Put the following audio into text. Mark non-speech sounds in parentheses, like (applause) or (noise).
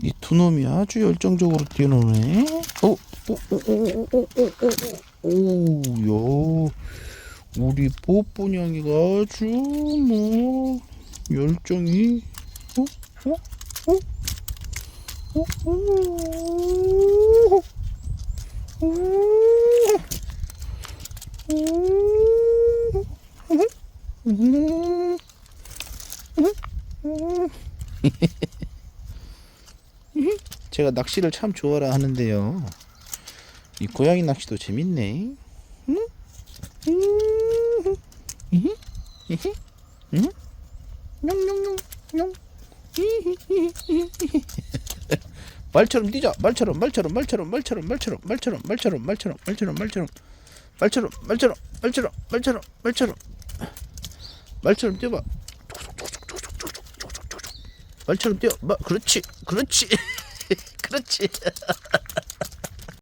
이 두 놈이 아주 열정적으로 뛰어노네. 어, 오, 오, 우리 뽀뽀냥이가 아주 뭐 열정이, 어, 어, 어, 어, 오, 오, 오, 오. 제가 낚시를 참 좋아라 하는데요. 이 고양이 낚시도 재밌네. 응? 응? 응? 냥. 이히히히히. 말처럼 뛰자. 말처럼 말처럼 말처럼 말처럼 말처럼 말처럼 말처럼 말처럼 말처럼 말처럼 말처럼 말처럼 말처럼 말처럼 말처럼 말처럼 뛰어봐. 말처럼 뛰어. 마, 그렇지, 그렇지, (laughs) 그렇지.